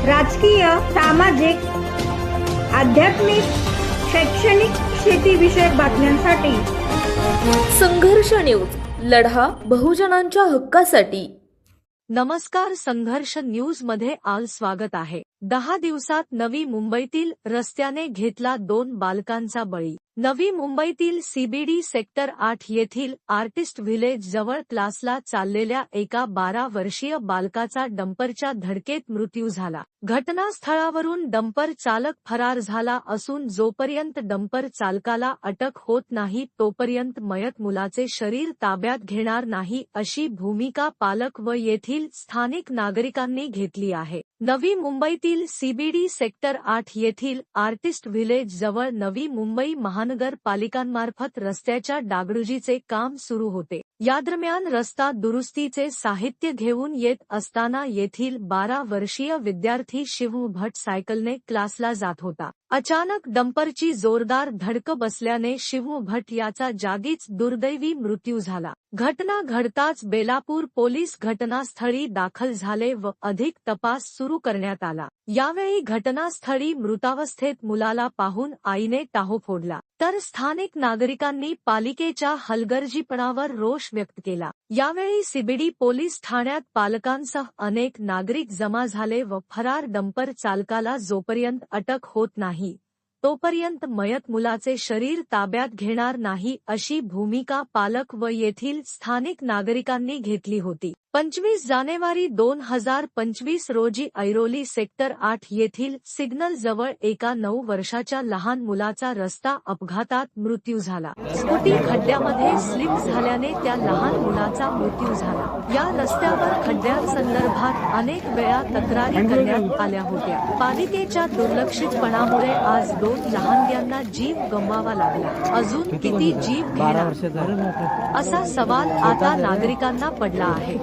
राजकीय सामाजिक आध्यात्मिक शैक्षणिक शेतीविषयक बातम्यांसाठी. संघर्ष न्यूज लढा बहुजनांच्या हक्कासाठी. नमस्कार संघर्ष न्यूजमध्ये आज स्वागत आहे. दहा दिवसात नवी मुंबईतील रस्त्याने घेतला दोन बालकांचा बळी. नवी मुंबईतील सीबीडी सेक्टर आठ येथील आर्टिस्ट व्हिलेज जवळ क्लासला चाललेल्या एका बारा वर्षीय बालकाचा डंपरच्या धडकेत मृत्यू झाला. घटनास्थळावरून डंपर चालक फरार झाला असून जोपर्यंत डंपर चालकाला अटक होत नाही तोपर्यंत मयत मुलाचे शरीर ताब्यात घेणार नाही अशी भूमिका पालक व येथील स्थानिक नागरिकांनी घेतली आहे. नवी मुंबईतील सीबीडी सेक्टर आठ येथील आर्टिस्ट व्हिलेज जवळ नवी मुंबई महान महानगरपालिकांमार्फत रस्त्याच्या डागडुजीचे काम सुरू होते. यादरम्यान रस्ता दुरुस्तीचे साहित्य घेऊन येत असताना येथील बारा वर्षीय विद्यार्थी शिवू भट सायकलने क्लासला जात होता. अचानक डंपरची जोरदार धडक बसल्याने शिवू भट याचा जागीच दुर्दैवी मृत्यू झाला. घटना घडताच बेलापूर पोलीस घटनास्थळी दाखल झाले व अधिक तपास सुरू करण्यात आला. यावेळी घटनास्थळी मृतावस्थेत मुलाला पाहून आईने टाहो फोडला. तर स्थानिक नागरिकांनी पालिकेच्या हलगर्जीपणावर रोष व्यक्त केला. यावेळी सीबीडी पोलीस ठाण्यात पालकांसह अनेक नागरिक जमा झाले व फरार डंपर चालकाला जोपर्यंत अटक होत नाही. तोपर्यंत मयत मुलाचे शरीर ताब्यात घेणार नाही अशी भूमिका पालक व येथील स्थानिक नागरिकांनी घेतली होती. पंचवीस जानेवारी दोन हजार पंचवीस रोजी ऐरोली सेक्टर आठ येथील सिग्नल जवळ एका नऊ वर्षाच्या लहान मुलाचा रस्ता अपघातात मृत्यू झाला. स्कूटी खड्ड्यामध्ये स्लिप झाल्याने त्या लहान मुलाचा मृत्यू झाला. या रस्त्यावर खड्ड्यांसंदर्भात अनेक वेळा तक्रारी करण्यात आल्या होत्या. पालिकेच्या दुर्लक्षितपणामुळे आज दोन लहानग्यांना जीव गमवावा लागला. अजून किती जीव घेणार? असा सवाल आता नागरिकांना पडला आहे.